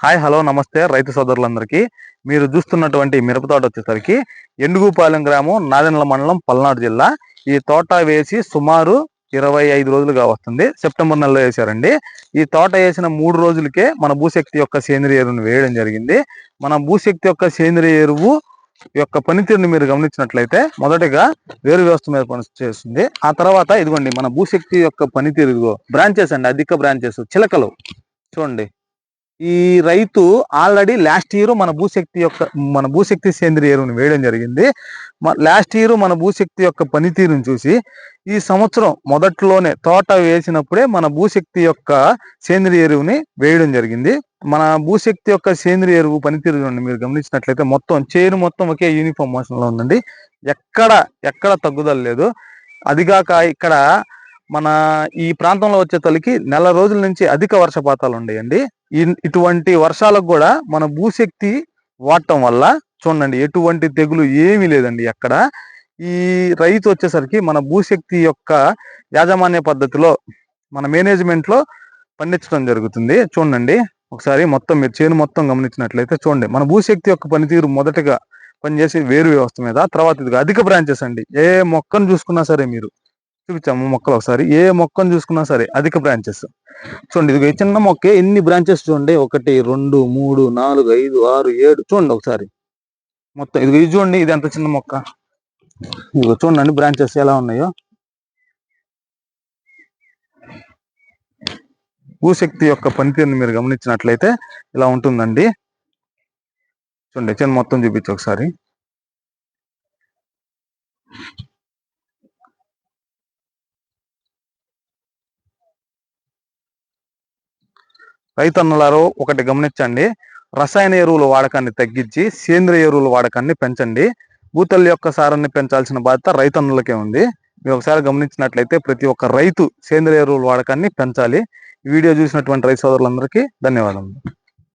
Hi hello నమస్తే రైతు సోదరులందరికీ. మీరు చూస్తున్నటువంటి మిరప తోట వచ్చేసరికి ఎండుగుపాలెం గ్రామం నాదెండ్ల మండలం పల్నాడు జిల్లా. ఈ తోట వేసి సుమారు ఇరవై ఐదు రోజులుగా వస్తుంది. సెప్టెంబర్ నెలలో వేశారండి ఈ తోట వేసిన మూడు రోజులకే మన భూశక్తి యొక్క సేంద్రియ ఎరువును వేయడం జరిగింది. మన భూశక్తి యొక్క సేంద్రియ ఎరువు యొక్క పనితీరుని మీరు గమనించినట్లయితే మొదటగా వేరు వ్యవస్థ మీద పనిచేస్తుంది ఆ తర్వాత ఇదిగోండి మన భూశక్తి యొక్క పనితీరు బ్రాంచెస్ అండి అధిక బ్రాంచెస్ చిలకలు. చూడండి. ఈ రైతు ఆల్రెడీ లాస్ట్ ఇయర్ మన భూశక్తి యొక్క మన భూశక్తి సేంద్రియ ఎరువుని వేయడం జరిగింది. లాస్ట్ ఇయర్ మన భూశక్తి యొక్క పనితీరుని చూసి ఈ సంవత్సరం మొదట్లోనే తోట వేసినప్పుడే మన భూశక్తి యొక్క సేంద్రియ ఎరువుని వేయడం జరిగింది. మన భూశక్తి యొక్క సేంద్రియ ఎరువు పనితీరు మీరు గమనించినట్లయితే మొత్తం చేను మొత్తం ఒకే యూనిఫామ్ మోషన్లో ఉందండి. ఎక్కడ ఎక్కడ తగ్గుదల లేదు. అదిగాక ఇక్కడ మన ఈ ప్రాంతంలో వచ్చే తొలికి నెల రోజుల నుంచి అధిక వర్షపాతాలు ఉండేయండి. ఇటువంటి వర్షాలకు కూడా మన భూశక్తి వాడటం వల్ల చూడండి ఎటువంటి తెగులు ఏమీ లేదండి ఎక్కడ. ఈ రైతు వచ్చేసరికి మన భూశక్తి యొక్క యాజమాన్య పద్ధతిలో మన మేనేజ్మెంట్లో పండించడం జరుగుతుంది. చూడండి ఒకసారి మొత్తం మీరు చేను మొత్తం గమనించినట్లయితే చూడండి మన భూశక్తి యొక్క పనితీరు మొదటగా పనిచేసి వేరు వ్యవస్థ మీద తర్వాత ఇది అధిక బ్రాంచెస్ అండి. ఏ మొక్కను చూసుకున్నా సరే మీరు. చూపించాము మొక్కలు ఒకసారి. ఏ మొక్కను చూసుకున్నా సరే అధిక బ్రాంచెస్ చూడండి ఇది చిన్న మొక్కే ఎన్ని బ్రాంచెస్ చూడండి. ఒకటి రెండు మూడు నాలుగు ఐదు ఆరు ఏడు చూడండి ఒకసారి. మొత్తం ఇది ఇది చూడండి ఇది ఎంత చిన్న మొక్క. ఇదిగో చూడండి బ్రాంచెస్ ఎలా ఉన్నాయో. భూశక్తి యొక్క పనితీరుని మీరు గమనించినట్లయితే ఇలా ఉంటుందండి. చూడండి చిన్న మొత్తం చూపించు ఒకసారి. రైతన్నలారో ఒకటి గమనించండి. రసాయన ఎరువుల వాడకాన్ని తగ్గించి సేంద్రియ ఎరువుల వాడకాన్ని పెంచండి. భూతల్లి యొక్క సారాన్ని పెంచాల్సిన బాధ్యత రైతన్నులకే ఉంది. మీరు ఒకసారి గమనించినట్లయితే ప్రతి ఒక్క రైతు సేంద్రియ ఎరువుల వాడకాన్ని పెంచాలి. ఈ వీడియో చూసినటువంటి రైతు సోదరులందరికీ ధన్యవాదములు.